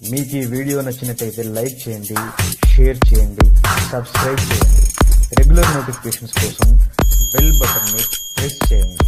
మీకు ఈ వీడియో నచ్చినట్టయితే లైక్ చేయండి షేర్ చేయండి సబ్స్క్రైబ్ చేయండి. రెగ్యులర్ నోటిఫికేషన్స్ కోసం బెల్ బటన్ని ప్రెస్ చేయండి.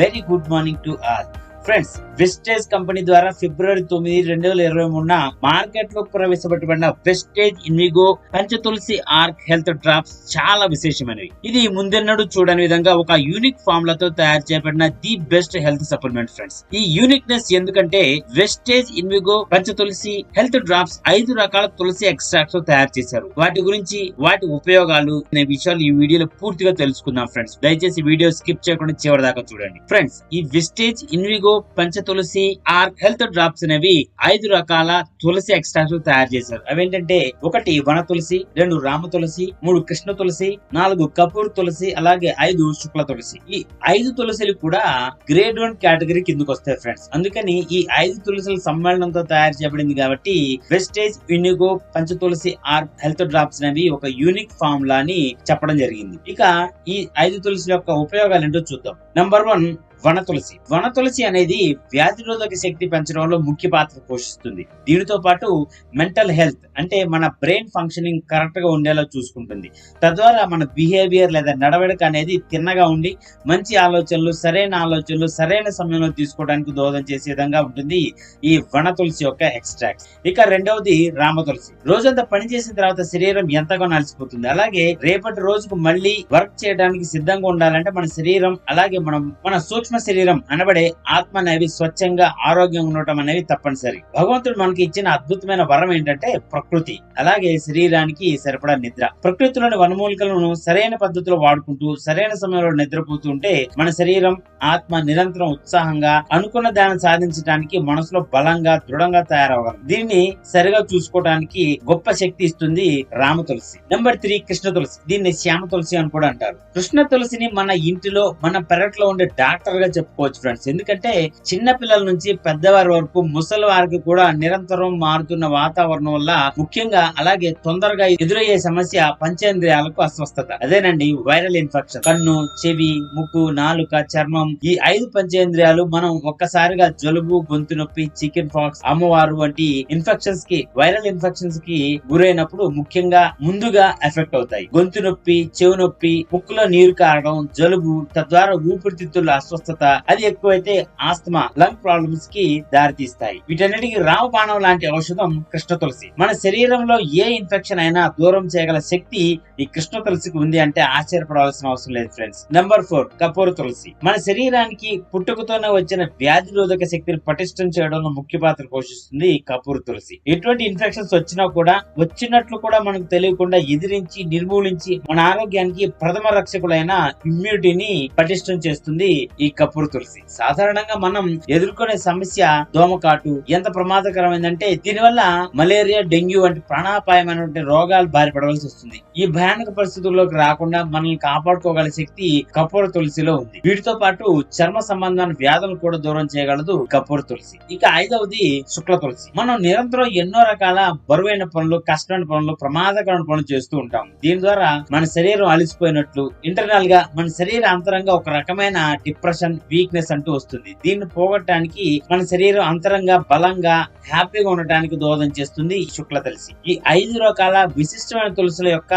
Very good morning to all friends Vestige company ద్వారా ఫిబ్రవరి తొమ్మిది రెండు వేల ఇరవై మూడున మార్కెట్లో ప్రవేశపెట్టబడిన వెస్టేజ్ ఇన్విగో పంచ తులసి ఆర్క్ హెల్త్ డ్రాప్స్ చాలా విశేషమైనవి. ఇది ముందెన్నడూ చూడని విధంగా ఒక యూనిక్ ఫార్ములాతో తయారు చేయబడిన the best health supplement friends. ఈ యూనిక్నెస్ ఎందుకంటే wastage Invigo Pancha Tulsi health drops ఐదు రకాల తులసి ఎక్స్ట్రాక్ట్స్తో తయారు చేశారు. వాటి గురించి వాటి ఉపయోగాలు అనే విషయాలు ఈ వీడియోలో పూర్తిగా తెలుసుకుందాం ఫ్రెండ్స్. దయచేసి వీడియో స్కిప్ చేయకుండా చివరి దాకా చూడండి. ఫ్రెండ్స్ ఈ విస్టేజ్ ఇన్విగో పంచ తులసి ఆర్ హెల్త్ డ్రాప్స్ అనేవి ఐదు రకాల తులసి ఎక్స్ట్రాక్ట్స్ తయారు చేశారు. అవేంటంటే ఒకటి వన తులసి రెండు రామ తులసి మూడు కృష్ణ తులసి నాలుగు కపూర్ తులసి అలాగే ఐదు శుక్ల తులసి. ఈ ఐదు తులసిలు కూడా గ్రేడ్ వన్ కేటగిరీ కిందకు వస్తాయి ఫ్రెండ్స్. అందుకని ఈ ఐదు తులసిల సమ్మేళనంతో తయారు చేయబడింది కాబట్టి వెస్టేజ్ ఇన్యుగో పంచ తులసి ఆర్ హెల్త్ డ్రాప్స్ అనేవి ఒక యూనిక్ ఫార్ములా అని చెప్పడం జరిగింది. ఇక ఈ ఐదు తులసి యొక్క ఉపయోగాలు ఏంటో చూద్దాం. నంబర్ వన్ వన తులసి వన తులసి అనేది వ్యాధి నిరోధక శక్తి పెంచడంలో ముఖ్య పాత్ర పోషిస్తుంది. దీనితో పాటు మెంటల్ హెల్త్ అంటే మన బ్రెయిన్ ఫంక్షనింగ్ కరెక్ట్గా ఉండేలా చూసుకుంటుంది. తద్వారా మన బిహేవియర్ లేదా నడవడిక అనేది తిన్నగా ఉండి మంచి ఆలోచనలు సరైన ఆలోచనలు సరైన సమయంలో తీసుకోవడానికి దోహదం చేసే విధంగా ఉంటుంది ఈ వన తులసి యొక్క ఎక్స్ట్రాక్ట్. ఇక రెండవది రామ తులసి రోజంతా పని చేసిన తర్వాత శరీరం ఎంతగానో అలసిపోతుంది అలాగే రేపటి రోజుకు మళ్ళీ వర్క్ చేయడానికి సిద్ధంగా ఉండాలంటే మన శరీరం అలాగే మనం మన సూక్ష్మ శరీరం అనబడే ఆత్మ అనేవి స్వచ్ఛంగా ఆరోగ్యంగా ఉండటం అనేవి తప్పనిసరి. భగవంతుడు మనకి ఇచ్చిన అద్భుతమైన వరం ఏంటంటే ప్రకృతి. అలాగే శరీరానికి సరిపడా నిద్ర. ప్రకృతిలోని వనమూలికలను సరైన పద్ధతిలో వాడుకుంటూ సరైన సమయంలో నిద్రపోతుంటే మన శరీరం ఆత్మ నిరంతరం ఉత్సాహంగా అనుకున్న దాన్ని సాధించడానికి మనసులో బలంగా దృఢంగా తయారవగలం దీన్ని సరిగా చూసుకోవడానికి గొప్ప శక్తి ఇస్తుంది రామ తులసి. Number three Krishna Tulsi. దీన్ని శ్యామ తులసి అని కూడా అంటారు. కృష్ణ తులసిని మన ఇంటిలో మన పెరట్లో ఉండే డాక్టర్ గా చెప్పుకోవచ్చు ఫ్రెండ్స్ ఎందుకంటే చిన్న పిల్లల నుంచి పెద్దవారి వరకు ముసలి వారికి కూడా నిరంతరం మారుతున్న వాతావరణం వల్ల ముఖ్యంగా అలాగే తొందరగా ఎదురయ్యే సమస్య పంచేంద్రియాలకు అస్వస్థత. అదేనండి వైరల్ ఇన్ఫెక్షన్. కన్ను చెవి ముక్కు నాలుక చర్మం ఈ ఐదు పంచేంద్రియాలు మనం ఒక్కసారిగా జలుబు గొంతు నొప్పి చికెన్ పాక్స్ అమ్మవారు వంటి ఇన్ఫెక్షన్స్కి వైరల్ ఇన్ఫెక్షన్స్కి గురైనప్పుడు ముఖ్యంగా ముందుగా ఎఫెక్ట్ అవుతాయి. గొంతు నొప్పి చెవు నొప్పి ముక్కులో నీరు కారడం జలుబు తద్వారా ఊపిరితిత్తుల అస్వస్థత అది ఎక్కువైతే ఆస్తమా లంగ్ ప్రాబ్లమ్స్కి దారితీస్తాయి. వీటన్నిటికీ రామబాణం లాంటి ఔషధం కృష్ణ తులసి. మన శరీరంలో ఏ ఇన్ఫెక్షన్ అయినా దూరం చేయగల శక్తి ఈ కృష్ణ తులసికి ఉంది అంటే ఆశ్చర్యపడవలసిన అవసరం లేదు friends. Number four Kapoora Tulsi. మన శరీరానికి పుట్టుకతోనే వచ్చిన వ్యాధి రోధక శక్తిని పటిష్టం చేయడంలో ముఖ్య పాత్ర పోషిస్తుంది ఈ కపూర తులసి. ఎటువంటి ఇన్ఫెక్షన్స్ వచ్చినా కూడా వచ్చినట్లు కూడా మనకు తెలియకుండా ఎదిరించి నిర్మూలించి మన ఆరోగ్యానికి ప్రథమ రక్షకులైన ఇమ్యూనిటీని పటిష్టం చేస్తుంది ఈ కపూర్ తులసి సాధారణంగా మనం ఎదుర్కొనే సమస్య దోమకాటు. ఎంత ప్రమాదకరమైందంటే దీనివల్ల మలేరియా డెంగ్యూ వంటి ప్రాణాపాయమైనటువంటి రోగాలు బారిపడవలసి వస్తుంది. ఈ భయానక పరిస్థితుల్లోకి రాకుండా మనల్ని కాపాడుకోగల శక్తి కపూర తులసిలో ఉంది. వీటితో పాటు చర్మ సంబంధమైన వ్యాధులను కూడా దూరం చేయగలదు కపూర తులసి ఇక ఐదవది శుక్ల తులసి మనం నిరంతరం ఎన్నో రకాల బరువైన పనులు కష్టమైన పనులు ప్రమాదకరమైన పనులు చేస్తూ ఉంటాం. దీని ద్వారా మన శరీరం అలసిపోయినట్లు ఇంటర్నల్గా మన శరీర అంతరంగా ఒక రకమైన డిప్రెషన్ వీక్నెస్ అంటూ వస్తుంది. దీన్ని పోగొట్టడానికి మన శరీరం అంతరంగా బలంగా హ్యాపీగా ఉండటానికి దోహదం చేస్తుంది ఈ శుక్ల తులసి. ఈ ఐదు రకాల విశిష్టమైన తులసుల యొక్క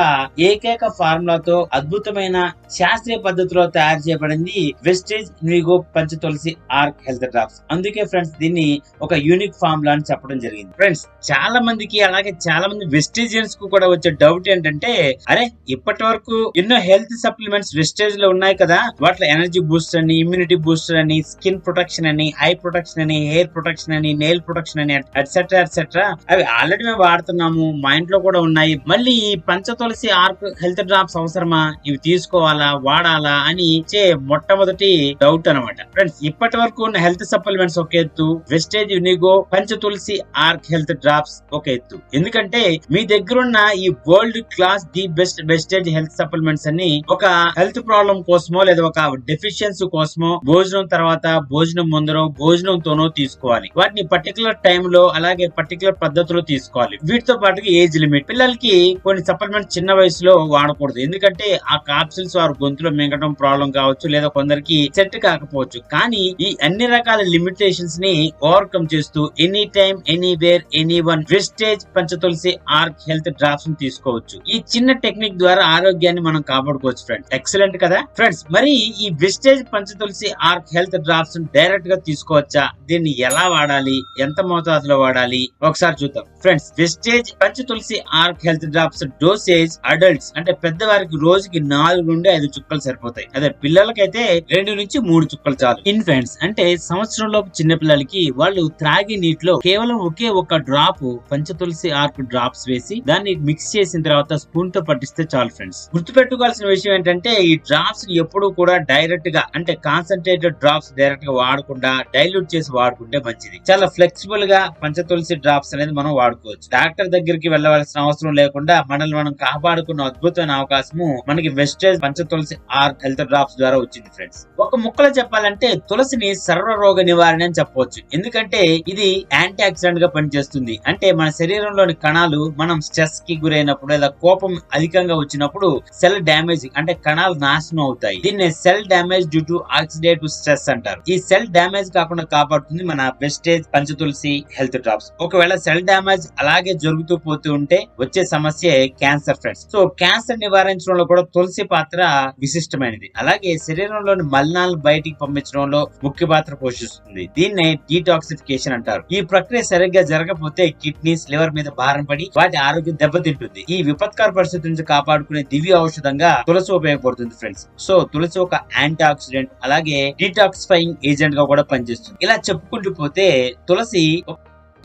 ఏకైక ఫార్ములాతో అద్భుతమైన శాస్త్రీయ పద్ధతిలో తయారు చేయబడింది వెస్టేజ్ న్యూగో పంచ తులసి ఆర్క్ హెల్త్ డ్రాప్స్. అందుకే ఫ్రెండ్స్ దీన్ని ఒక యూనిక్ ఫార్ములా అని చెప్పడం జరిగింది. ఫ్రెండ్స్ చాలా మందికి అలాగే చాలా మంది వెస్టేజియన్స్కు కూడా వచ్చే డౌట్ ఏంటంటే అరే ఇప్పటి వరకు ఎన్నో హెల్త్ సప్లిమెంట్స్ వెస్టేజ్లో ఉన్నాయి కదా వాటిలో ఎనర్జీ బూస్ట్ అని ఇమ్యూనిటీ బూస్టర్ అని స్కిన్ ప్రొటెక్షన్ అని ఐ ప్రొటెక్షన్ అని హెయిర్ ప్రొటెక్షన్ అని నెయిల్ ప్రొటెక్షన్ అని ఎట్సెట్రా ఎట్సెట్రా అవి ఆల్రెడీ మేము వాడుతున్నాము మా ఇంట్లో కూడా ఉన్నాయి. మళ్ళీ ఈ పంచ తులసి ఆర్క్ హెల్త్ డ్రాప్స్ అవసరమా? ఇవి తీసుకోవాలా? వాడాలా? అని ఇచ్చే మొట్టమొదటి డౌట్ అనమాట ఫ్రెండ్స్ ఇప్పటి వరకు ఉన్న హెల్త్ సప్లిమెంట్స్ ఒక ఎత్తు వెస్టేజ్ యునిగో పంచ తులసి ఆర్క్ హెల్త్ డ్రాప్స్ ఒక ఎత్తు. ఎందుకంటే మీ దగ్గర ఉన్న ఈ world class the best Vestige health supplements అన్ని ఒక హెల్త్ ప్రాబ్లం కోసమో లేదా ఒక డెఫిషియన్సీ కోసమో కోసమో భోజనం తర్వాత భోజనం ముందరో భోజనంతోనో తీసుకోవాలి. వాటిని పర్టికులర్ టైంలో అలాగే పర్టికులర్ పద్ధతిలో తీసుకోవాలి. వీటితో పాటుగా ఏజ్ లిమిట్ పిల్లలకి కొన్ని సప్లిమెంట్ చిన్న వయసులో వాడకూడదు. ఎందుకంటే ఆ కాప్సిల్స్ వారు గొంతులో మింగడం ప్రాబ్లం కావచ్చు లేదా కొందరికి సెట్ కాకపోవచ్చు. కానీ ఈ అన్ని రకాల లిమిటేషన్స్ని ఓవర్కమ్ చేస్తూ any time anywhere any one Vestige Panchatulsi arc health డ్రాప్స్ని తీసుకోవచ్చు. ఈ చిన్న టెక్నిక్ ద్వారా ఆరోగ్యాన్ని మనం కాపాడుకోవచ్చు ఫ్రెండ్స్ ఎక్సలెంట్ కదా? ఫ్రెండ్స్ మరి ఈ వెస్టేజ్ పంచతులసి ఆర్క్ హెల్త్ డ్రాప్స్ డైరెక్ట్గా తీసుకోవచ్చా? దీన్ని ఎలా వాడాలి? ఎంత మోతాదులో వాడాలి? ఒకసారి చూద్దాం. ఫ్రెండ్స్ వెస్టేజ్ పంచతులసి ఆర్క్ హెల్త్ డ్రాప్స్ డోసేజ్ అడల్ట్స్ అంటే పెద్దవారికి రోజుకి నాలుగు నుండి ఐదు చుక్కలు సరిపోతాయి. అదే పిల్లలకైతే రెండు నుంచి మూడు చుక్కలు చాలు. ఇన్ఫెంట్స్ అంటే సంవత్సరంలోపు చిన్న పిల్లలకి వాళ్ళు త్రాగి నీటిలో కేవలం ఒకే ఒక డ్రాప్ పంచతులసి ఆర్క్ డ్రాప్స్ వేసి దాన్ని మిక్స్ చేసిన తర్వాత స్పూన్తో పట్టిస్తే చాలు ఫ్రెండ్స్. గుర్తుపెట్టుకోవాల్సిన విషయం ఏంటంటే ఈ డ్రాప్స్ ఎప్పుడు కూడా డైరెక్ట్గా అంటే కాన్సన్ట్రేటెడ్ డ్రాప్స్ డైరెక్ట్గా వాడకుండా డైల్యూట్ చేసి వాడుకుంటే మంచిది. చాలా ఫ్లెక్సిబుల్గా పంచతులసి డ్రాప్స్ అనేది మనం వాడుకోవచ్చు. డాక్టర్ దగ్గరికి వెళ్ళవలసిన అవసరం లేకుండా మనల్ని మనం కాపాడుకున్న అద్భుతమైన అవకాశము మనకి వెస్టేజ్ పంచతులసి ఆర్ హెల్త్ డ్రాప్స్ ద్వారా వచ్చింది ఫ్రెండ్స్ ఒక ముక్కలో చెప్పాలంటే తులసిని సర్వ రోగ నివారణ అని చెప్పవచ్చు ఎందుకంటే ఇది యాంటీ ఆక్సిడెంట్గా పనిచేస్తుంది. అంటే మన శరీరంలోని కణాలు మనం స్ట్రెస్కి గురైనప్పుడు లేదా కోపం అధికంగా వచ్చినప్పుడు సెల్ డ్యామేజ్ అంటే కణాలు నాశనం అవుతాయి. దీన్ని cell damage due to oxidative stress అంటారు. ఈ సెల్ డ్యామేజ్ కాకుండా కాపాడుతుంది మన వెస్టేజ్ పంచతులసి హెల్త్ డ్రాప్స్. ఒకవేళ సెల్ డ్యామేజ్ అలాగే జరుగుతూ పోతూ ఉంటే వచ్చే సమస్య క్యాన్సర్ ఫ్రెండ్స్. సో క్యాన్సర్ నివారించడంలో కూడా తులసి పాత్ర విశిష్టమైనది. అలాగే శరీరంలోని మలినాలను బయటికి పంపించడంలో ముఖ్య పాత్ర పోషిస్తుంది. దీన్నే డీటాక్సిఫికేషన్ అంటారు. ఈ ప్రక్రియ సరిగ్గా జరగకపోతే కిడ్నీస్ లివర్ మీద భారం పడి వాటి ఆరోగ్యం దెబ్బతింటుంది. ఈ విపత్కర పరిస్థితి నుంచి కాపాడుకునే దివ్య ఔషధంగా తులసి ఉపయోగపడుతుంది ఫ్రెండ్స్. సో తులసి ఒక యాంటీ ఆక్సిడెంట్ అలాగే డీటాక్సిఫైయింగ్ ఏజెంట్గా కూడా పనిచేస్తుంది. ఇలా చెప్పుకుంటూ పోతే తులసి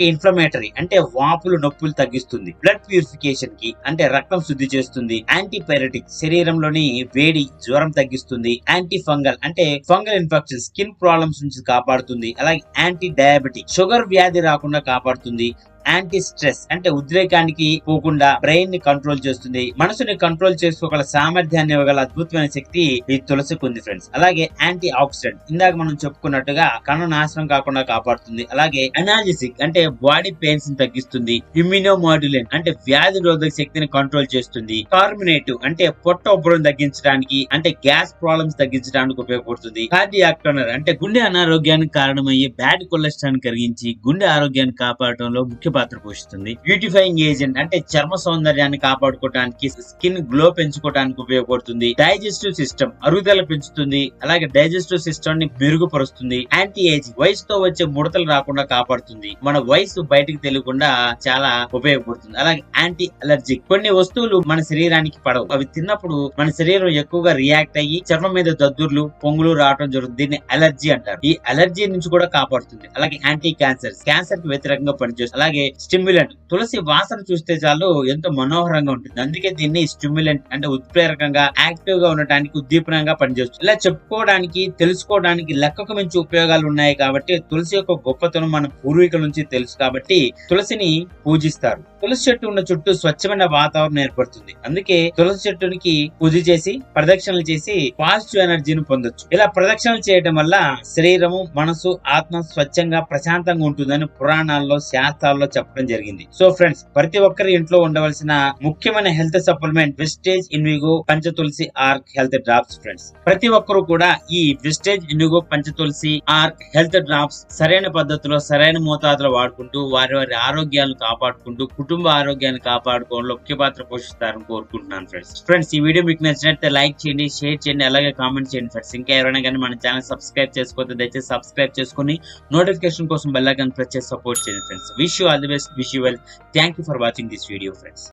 ఇన్ఫ్లమేటరీ అంటే వాపులు నొప్పులు తగ్గిస్తుంది. బ్లడ్ ప్యూరిఫికేషన్కి అంటే రక్తం శుద్ధి చేస్తుంది. యాంటీపైరటిక్ శరీరంలోని వేడి జ్వరం తగ్గిస్తుంది. యాంటీ ఫంగల్ అంటే ఫంగల్ ఇన్ఫెక్షన్ స్కిన్ ప్రాబ్లమ్స్ నుంచి కాపాడుతుంది. అలాగే యాంటీ డయాబెటిక్ షుగర్ వ్యాధి రాకుండా కాపాడుతుంది. యాంటీ స్ట్రెస్ అంటే ఉద్రేకానికి పోకుండా బ్రెయిన్ని కంట్రోల్ చేస్తుంది. మనసుని కంట్రోల్ చేసుకోగల సామర్థ్యాన్ని ఇవ్వగల అద్భుతమైన శక్తి ఈ తులసికి ఉంది ఫ్రెండ్స్ అలాగే యాంటీ ఆక్సిడెంట్ ఇందాక మనం చెప్పుకున్నట్టుగా కణ నాశనం కాకుండా కాపాడుతుంది. అలాగే అనాలిసిక్ అంటే బాడీ పెయిన్స్ని తగ్గిస్తుంది. ఇమ్యూనోమాడ్యులెంట్ అంటే వ్యాధి రోధక శక్తిని కంట్రోల్ చేస్తుంది. కార్మినేటివ్ అంటే పొట్ట ఉబ్బరం తగ్గించడానికి అంటే గ్యాస్ ప్రాబ్లమ్స్ తగ్గించడానికి ఉపయోగపడుతుంది. కార్డియాక్ టోనర్ అంటే గుండె అనారోగ్యానికి కారణమయ్యే బ్యాడ్ కొలెస్ట్రాల్ కరిగించి గుండె ఆరోగ్యాన్ని కాపాడటంలో ముఖ్య పాత్ర పోషిస్తుంది. బ్యూటిఫైయింగ్ ఏజెంట్ అంటే చర్మ సౌందర్యాన్ని కాపాడుకోవడానికి స్కిన్ గ్లో పెంచుకోవడానికి ఉపయోగపడుతుంది. డైజెస్టివ్ సిస్టమ్ అరుగుదల పెంచుతుంది. అలాగే డైజెస్టివ్ సిస్టమ్ని మెరుగుపరుస్తుంది. యాంటీ ఏజింగ్ వయసుతో వచ్చే ముడతలు రాకుండా కాపాడుతుంది. మన వయసు బయటకు తెలియకుండా చాలా ఉపయోగపడుతుంది. అలాగే యాంటీ అలర్జిక్ కొన్ని వస్తువులు మన శరీరానికి పడవు. అవి తిన్నప్పుడు మన శరీరం ఎక్కువగా రియాక్ట్ అయ్యి చర్మం మీద దద్దుర్లు పొంగులు రావడం జరుగుతుంది. దీన్ని అలర్జీ అంటారు. ఈ అలర్జీ నుంచి కూడా కాపాడుతుంది. అలాగే యాంటీ క్యాన్సర్ క్యాన్సర్కి వ్యతిరేకంగా పనిచేస్తుంది. అలాగే స్టిమ్యులెంట్. తులసి వాసన చూస్తే చాలు ఎంతో మనోహరంగా ఉంటుంది. అందుకే దీన్ని స్టిమ్యులెంట్ అంటే ఉత్ప్రేరకంగా యాక్టివ్గా ఉండటానికి ఉద్దీపనంగా పనిచేస్తుంది. ఇలా చెప్పుకోవడానికి తెలుసుకోవడానికి లెక్కకు మించి ఉపయోగాలు ఉన్నాయి కాబట్టి తులసి యొక్క గొప్పతనం మన పూర్వీకుల నుంచి తెలుసు కాబట్టి తులసిని పూజిస్తారు. తులసి చెట్టు ఉన్న చుట్టూ స్వచ్ఛమైన వాతావరణం ఏర్పడుతుంది. అందుకే తులసి చెట్టునికి పూజ చేసి ప్రదక్షిణలు చేసి పాజిటివ్ ఎనర్జీని పొందొచ్చు. ఇలా ప్రదక్షిణలు చేయడం వల్ల శరీరము మనసు ఆత్మ స్వచ్ఛంగా ప్రశాంతంగా ఉంటుందని పురాణాల్లో శాస్త్రాల్లో చెప్పడం జరిగింది. సో ఫ్రెండ్స్ ప్రతి ఒక్కరి ఇంట్లో ఉండవలసిన ముఖ్యమైన health supplement Vestige Invigo Panchatulsi arc health drops friends ప్రతి ఒక్కరు కూడా ఈ విస్టేజ్ ఇన్విగో పంచతులసి ఆర్క్ హెల్త్ డ్రాప్స్ సరైన పద్ధతిలో సరైన మోతాదులో వాడుకుంటూ వారి వారి ఆరోగ్యాలను కాపాడుకుంటూ కుటుంబ ఆరోగ్యాన్ని కాపాడుకోవడంలో ముఖ్య పాత్ర పోషిస్తారని కోరుకుంటున్నాను ఫ్రెండ్స్ ఫ్రెండ్స్ ఈ వీడియో మీకు నచ్చినట్లయితే లైక్ చేయండి షేర్ చేయండి అలాగే కామెంట్ చేయండి ఫ్రెండ్స్ ఇంకా ఎవరైనా కానీ మన ఛానల్ సబ్స్క్రైబ్ చేసుకోవద్దు దయచేసి సబ్స్క్రైబ్ చేసుకుని నోటిఫికేషన్ కోసం బెల్ ప్రెస్ చేసి సపోర్ట్ చేయండి friends wish you all the best. Wish you well. Thank you for watching this video friends.